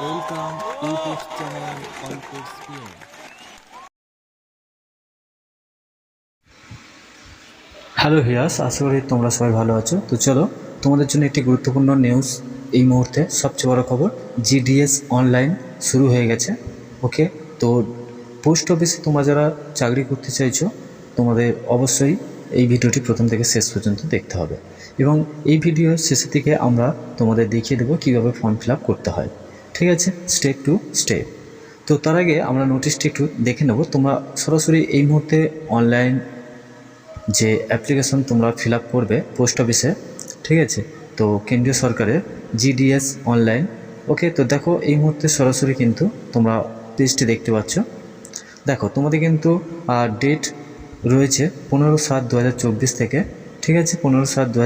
YouTube channel Alpex PM. Hello হিয়াস আশা করি তোমরা সবাই ভালো আছো। তো চলো, তোমাদের জন্য একটি গুরুত্বপূর্ণ নিউজ এই মুহূর্তে। সবচেয়ে বড় খবর জিডিএস অনলাইন শুরু হয়ে গেছে। ওকে তো পোস্ট অফিসে তোমরা যারা চাকরি করতে চাইছো, তোমাদের অবশ্যই এই ভিডিওটি প্রথম থেকে শেষ পর্যন্ত দেখতে হবে। এবং এই ভিডিওর শেষের দিকে আমরা তোমাদের দেখিয়ে দেবো কীভাবে ফর্ম ফিল করতে হয়। ঠিক আছে স্টেপ টু স্টেপ তো তার আগে আমরা নোটিশটি একটু দেখে নেব। তোমরা সরাসরি এই মুহূর্তে অনলাইন যে অ্যাপ্লিকেশন তোমরা ফিল করবে পোস্ট অফিসে ঠিক আছে? তো কেন্দ্রীয় সরকারের জিডিএস অনলাইন ওকে তো দেখো এই মুহূর্তে সরাসরি কিন্তু তোমরা পেজটি দেখতে পাচ্ছ। দেখো, তোমাদের কিন্তু ডেট রয়েছে পনেরো সাত দু থেকে, ঠিক আছে? পনেরো সাত দু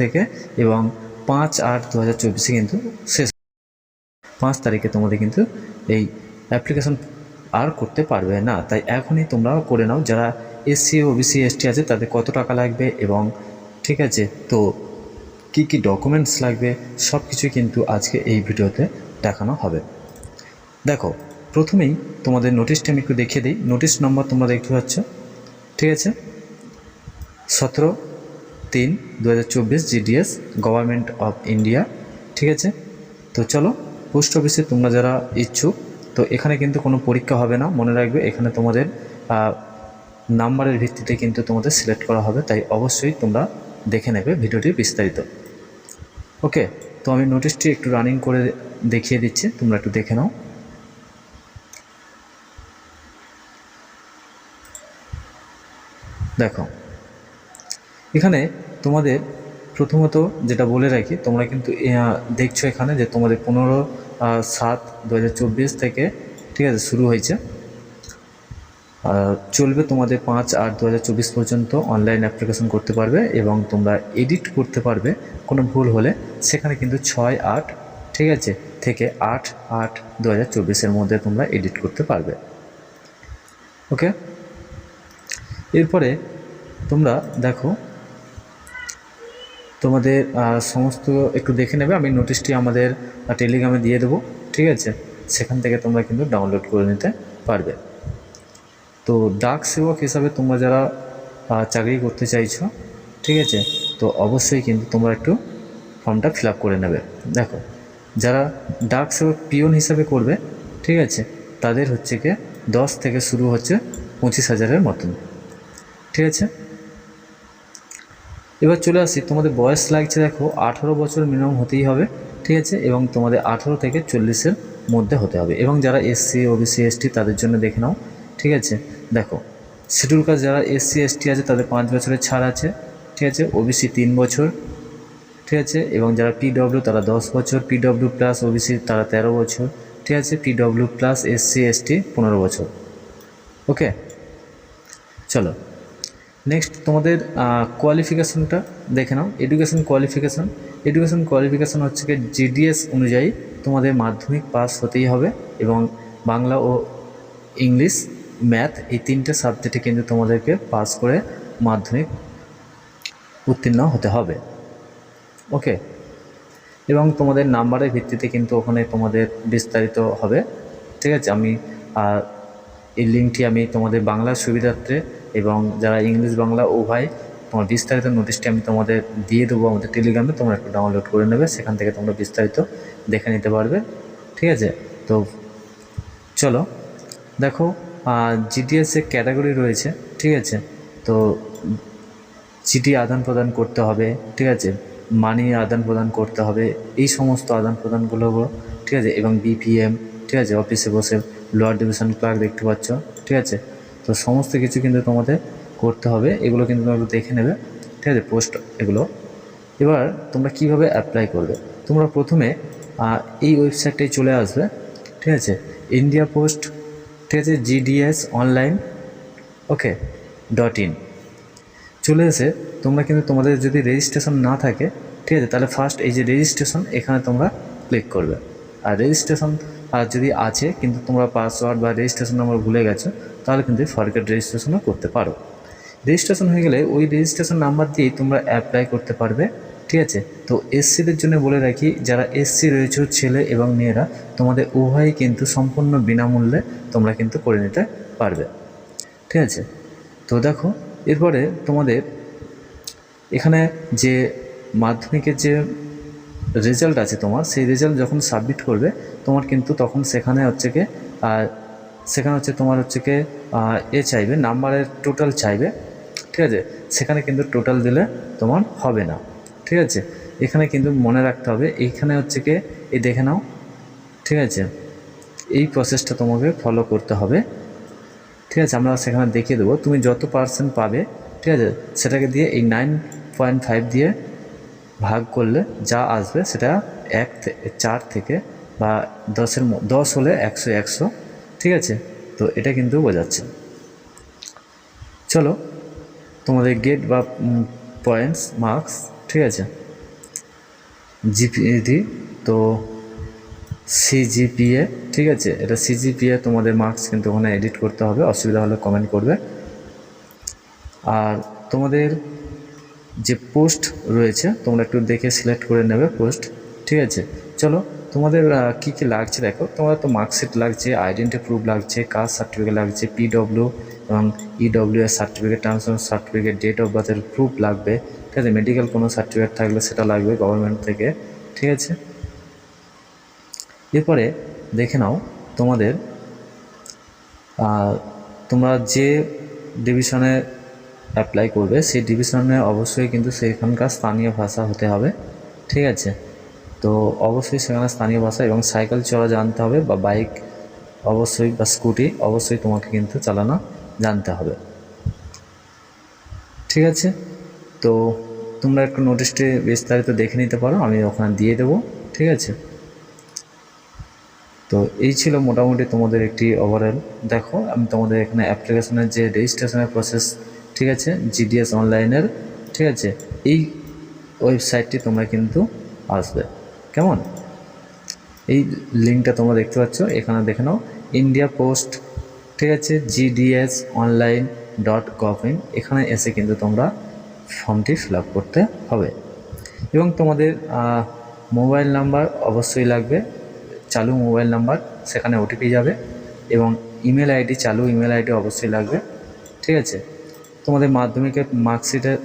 থেকে এবং পাঁচ আট দু কিন্তু শেষ পাঁচ তারিখে তোমাদের কিন্তু এই অ্যাপ্লিকেশন আর করতে পারবে না। তাই এখনই তোমরা করে নাও। যারা এসসি ও ওবিসি এসটি আছে, তাদের কত টাকা লাগবে এবং ঠিক আছে, তো কি কি ডকুমেন্টস লাগবে সব কিছুই কিন্তু আজকে এই ভিডিওতে দেখানো হবে। দেখো, প্রথমেই তোমাদের নোটিশটি আমি একটু দেখিয়ে দিই। নোটিশ নম্বর তোমরা দেখতে পাচ্ছ, ঠিক আছে? সতেরো তিন দু জিডিএস গভর্নমেন্ট অফ ইন্ডিয়া ঠিক আছে? তো চলো পোস্ট অফিসে তোমরা যারা ইচ্ছুক, তো এখানে কিন্তু কোনো পরীক্ষা হবে না। মনে রাখবে, এখানে তোমাদের নাম্বারের ভিত্তিতে কিন্তু তোমাদের সিলেক্ট করা হবে। তাই অবশ্যই তোমরা দেখে নেবে ভিডিওটি বিস্তারিত। ওকে তো আমি নোটিশটি একটু রানিং করে দেখিয়ে দিচ্ছি। তোমরা একটু দেখে নাও। দেখো, এখানে তোমাদের প্রথমত যেটা বলে রাখি, তোমরা কিন্তু দেখছ এখানে যে তোমাদের পনেরো সাত দু থেকে, ঠিক আছে, শুরু হয়েছে। চলবে তোমাদের পাঁচ আট দু পর্যন্ত অনলাইন অ্যাপ্লিকেশন করতে পারবে এবং তোমরা এডিট করতে পারবে, কোনো ভুল হলে। সেখানে কিন্তু ছয় আট, ঠিক আছে, থেকে আট আট দু হাজার মধ্যে তোমরা এডিট করতে পারবে। ওকে এরপরে তোমরা দেখো তোমাদের সমস্ত একটু দেখে নেবে। আমি নোটিশটি আমাদের টেলিগ্রামে দিয়ে দেবো, ঠিক আছে? সেখান থেকে তোমরা কিন্তু ডাউনলোড করে নিতে পারবে। তো ডাক সেবক হিসাবে তোমরা যারা চাকরি করতে চাইছো, ঠিক আছে? তো অবশ্যই কিন্তু তোমরা একটু ফর্মটা ফিল করে নেবে। দেখো, যারা ডাক সেবক পিওন হিসাবে করবে, ঠিক আছে? তাদের হচ্ছে কি দশ থেকে শুরু হচ্ছে পঁচিশ হাজারের মতন, ঠিক আছে? এবার চলে আসি, তোমাদের বয়স লাগছে দেখো, আঠারো বছর মিনিমাম হতেই হবে, ঠিক আছে? এবং তোমাদের আঠারো থেকে চল্লিশের মধ্যে হতে হবে। এবং যারা এসসি ওবিসি এসটি তাদের জন্য দেখে নাও, ঠিক আছে? দেখো শিডিউল কাস্ট যারা এসসি এসটি আছে, তাদের পাঁচ বছরের ছাড় আছে, ঠিক আছে? ওবিসি তিন বছর, ঠিক আছে? এবং যারা পিডব্লিউ তারা দশ বছর পিডব্লিউ প্লাস ওবিসি তারা তেরো বছর, ঠিক আছে? পিডব্লিউ প্লাস এসসি এসটি পনেরো বছর ওকে চলো নেক্সট তোমাদের কোয়ালিফিকেশনটা দেখে নাও। এডুকেশন কোয়ালিফিকেশন এডুকেশন কোয়ালিফিকেশন হচ্ছে কি জিডিএস অনুযায়ী তোমাদের মাধ্যমিক পাস হতেই হবে এবং বাংলা ও ইংলিশ ম্যাথ এই তিনটে সাবজেক্টে কিন্তু তোমাদেরকে পাস করে মাধ্যমিক উত্তীর্ণ হতে হবে। ওকে এবং তোমাদের নাম্বারের ভিত্তিতে কিন্তু ওখানে তোমাদের বিস্তারিত হবে। ঠিক আছে? আমি এই লিঙ্কটি আমি তোমাদের বাংলার সুবিধার্থে এবং যারা ইংলিশ, বাংলা উভয় তোমার বিস্তারিত নোটিশটি আমি তোমাদের দিয়ে দেবো আমাদের টেলিগ্রামে তোমরা একটু ডাউনলোড করে নেবে, সেখান থেকে তোমরা বিস্তারিত দেখে নিতে পারবে, ঠিক আছে? তো চলো, দেখো জিডিএস ক্যাটাগরি রয়েছে, ঠিক আছে? তো চিঠি আদান প্রদান করতে হবে, ঠিক আছে? মানি আদান প্রদান করতে হবে, এই সমস্ত আদান প্রদানগুলো ঠিক আছে? এবং বিপিএম ঠিক আছে? অফিসে বসে লোয়ার ডিভিশন ক্লার্ক দেখতে পাচ্ছ, ঠিক আছে? তো সমস্ত কিছু কিন্তু তোমাদের করতে হবে। এগুলো কিন্তু তোমরা একটু দেখে নেবে। ঠিক আছে পোস্ট এগুলো। এবার তোমরা কীভাবে অ্যাপ্লাই করবে? তোমরা প্রথমে এই ওয়েবসাইটটায় চলে আসবে। ঠিক আছে? ইন্ডিয়া পোস্ট ঠিক আছে? GDS online okay dot in চলে এসে তোমরা কিন্তু তোমাদের যদি রেজিস্ট্রেশন না থাকে, ঠিক আছে? তাহলে ফার্স্ট এই যে রেজিস্ট্রেশন এখানে তোমরা ক্লিক করবে। আর রেজিস্ট্রেশন আর যদি আছে, কিন্তু তোমরা পাসওয়ার্ড বা রেজিস্ট্রেশন নাম্বার ভুলে গেছো, তাহলে কিন্তু ফরগেট রেজিস্ট্রেশনও করতে পারো। রেজিস্ট্রেশন হয়ে গেলে ওই রেজিস্ট্রেশন নাম্বার দিয়েই তোমরা অ্যাপ্লাই করতে পারবে, ঠিক আছে? তো এসসিদের জন্য বলে রাখি, যারা এসসি রয়েছে, ছেলে এবং মেয়েরা, তোমাদের উভয়ই কিন্তু সম্পূর্ণ বিনামূল্যে তোমরা কিন্তু করে নিতে পারবে, ঠিক আছে? তো দেখো, এরপরে তোমাদের এখানে যে মাধ্যমিকের যে রেজাল্ট আছে তোমার, সেই রেজাল্ট যখন সাবমিট করবে, তোমার কিন্তু তখন সেখানে হচ্ছে কি সেখানে হচ্ছে তোমার হচ্ছে কি এ চাইবে নাম্বারের টোটাল চাইবে, ঠিক আছে? সেখানে কিন্তু টোটাল দিলে তোমার হবে না, ঠিক আছে? এখানে কিন্তু মনে রাখতে হবে, এইখানে হচ্ছে কি, এই দেখে নাও, ঠিক আছে? এই প্রসেসটা তোমাকে ফলো করতে হবে, ঠিক আছে? আমরা সেখানে দেখিয়ে দেবো, তুমি যত পার্সেন্ট পাবে, ঠিক আছে? সেটাকে দিয়ে এই নাইন পয়েন্ট ফাইভ দিয়ে ভাগ করলে যা আসবে সেটা এক চার থেকে বা দশের দশ হলে একশো একশো, ঠিক আছে? তো এটা কিন্তু বোঝাচ্ছে। চলো, তোমাদের গেট বা পয়েন্টস মার্কস ঠিক আছে? জিপিডি তো সিজিপিএ ঠিক আছে? এটা সিজিপিএ তোমাদের মার্কস কিন্তু ওখানে এডিট করতে হবে, অসুবিধা হলে কমেন্ট করবে। আর তোমাদের যে পোস্ট রয়েছে, তোমরা একটু দেখে সিলেক্ট করে নেবে পোস্ট, ঠিক আছে? চলো, তোমাদের কি কি লাগছে দেখো? তোমাদের তো মার্কশিট লাগছে আইডেন্টি প্রুফ লাগছে কাস্ট সার্টিফিকেট লাগছে পিডব্লিউ এবং ইডব্লিউ এর certificate transfer certificate date of বার্থের proof লাগবে, ঠিক আছে? মেডিকেল কোনো সার্টিফিকেট থাকলে সেটা লাগবে গভর্নমেন্ট থেকে, ঠিক আছে? এরপরে দেখে নাও তোমাদের তোমরা যে ডিভিশনে অ্যাপ্লাই করবে, সেই ডিভিশনে অবশ্যই কিন্তু সেখানকার স্থানীয় ভাষা হতে হবে, ঠিক আছে? তো অবশ্যই সেখানে স্থানীয় ভাষা এবং সাইকেল চলা জানতে হবে বা বাইক অবশ্যই বা স্কুটি অবশ্যই তোমাকে কিন্তু চালানো জানতে হবে। ঠিক আছে? তো তোমরা একটু নোটিশটি বিস্তারিত দেখে নিতে পারো, আমি ওখানে দিয়ে দেবো, ঠিক আছে? তো এই ছিল মোটামুটি তোমাদের একটি ওভারঅল দেখো আমি তোমাদের এখানে অ্যাপ্লিকেশনের যে রেজিস্ট্রেশনের প্রসেস ঠিক আছে? জিডিএস অনলাইনের ঠিক আছে? এই ওয়েবসাইটটি তোমরা কিন্তু আসবে। কেমন? এই লিঙ্কটা তোমরা দেখতে পাচ্ছ, এখানে দেখে নাও ইন্ডিয়া পোস্ট ঠিক আছে? GDS online dot gov in এখানে এসে কিন্তু তোমরা ফর্মটি ফিল করতে হবে। এবং তোমাদের মোবাইল নাম্বার অবশ্যই লাগবে। চালু মোবাইল নাম্বার, সেখানে ওটিপি যাবে। এবং ইমেল আইডি চালু ইমেল আইডি অবশ্যই লাগবে। ঠিক আছে? তোমাদের মাধ্যমিকের মার্কশিটের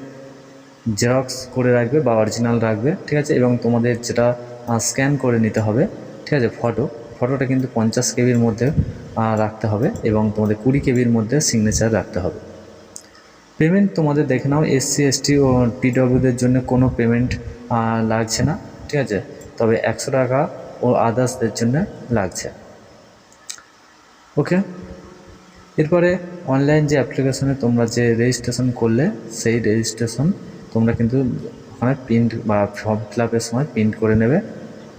জেরক্স করে রাখবে বা অরিজিনাল রাখবে, ঠিক আছে? এবং তোমাদের যেটা স্ক্যান করে নিতে হবে, ঠিক আছে? ফটো, ফটোটা কিন্তু পঞ্চাশ কেবির মধ্যে রাখতে হবে এবং তোমাদের কুড়ি কেবির মধ্যে সিগনেচার রাখতে হবে। পেমেন্ট তোমাদের দেখে নাও এসসি এসটি ও পিডব্লিউদের জন্য কোনো পেমেন্ট লাগছে না, ঠিক আছে? তবে একশো টাকা ও আদার্সদের জন্য লাগছে। ওকে এরপরে অনলাইন যে অ্যাপ্লিকেশনে তোমরা যে রেজিস্ট্রেশন করলে, সেই রেজিস্ট্রেশন তোমরা কিন্তু ওখানে প্রিন্ট বা ফর্ম ফিল আপের সময় প্রিন্ট করে নেবে,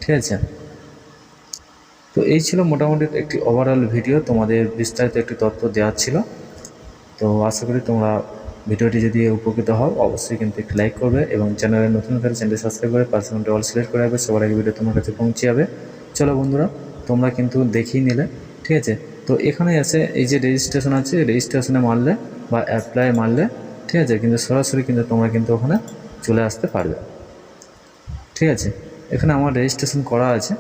ঠিক আছে? তো এই ছিল মোটামুটি একটি ওভারঅল ভিডিও তোমাদের বিস্তারিত একটি তথ্য দেওয়ার ছিল। তো আশা করি তোমরা ভিডিওটি যদি উপকৃত হও, অবশ্যই কিন্তু একটি লাইক করবে এবং চ্যানেলে নতুন করে চ্যানেলটি সাবস্ক্রাইব করে পার্সোনালটি অল সিলেক্ট করে রাখবে, সবার আগে ভিডিও তোমার কাছে পৌঁছে যাবে। চলো বন্ধুরা, তোমরা কিন্তু দেখিয়ে নিলে, ঠিক আছে? তো এখানে এসে এই যে রেজিস্ট্রেশন আছে রেজিস্ট্রেশনে মারলে বা অ্যাপ্লাই মারলে, ঠিক আছে, কিন্তু সরাসরি কিন্তু তোমরা কিন্তু ওখানে চলে আসতে পারবে। ঠিক আছে, এখানে আমার রেজিস্ট্রেশন করা আছে,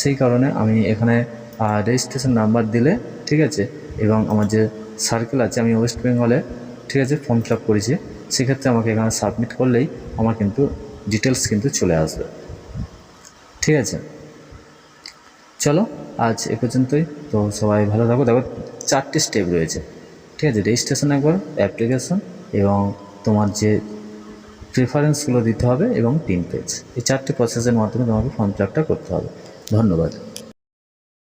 সেই কারণে আমি এখানে রেজিস্ট্রেশন নাম্বার দিলে, ঠিক আছে, এবং আমার যে সার্কেল আছে, আমি ওয়েস্ট বেঙ্গলে ঠিক আছে ফর্ম ফিল আপ করেছি, সেক্ষেত্রে আমাকে এখানে সাবমিট করলেই আমার কিন্তু ডিটেলস কিন্তু চলে আসবে। ঠিক আছে আজ এ পর্যন্তই। তো সবাই ভালো থাকো। দেখো, চারটি স্টেপ রয়েছে। ঠিক আছে রেজিস্ট্রেশন একবার অ্যাপ্লিকেশন এবং তোমার যে প্রেফারেন্সগুলো দিতে হবে এবং টিম পেজ এই চারটি প্রসেসের মাধ্যমে তোমাকে ফর্ম ফিল করতে হবে। ধন্যবাদ।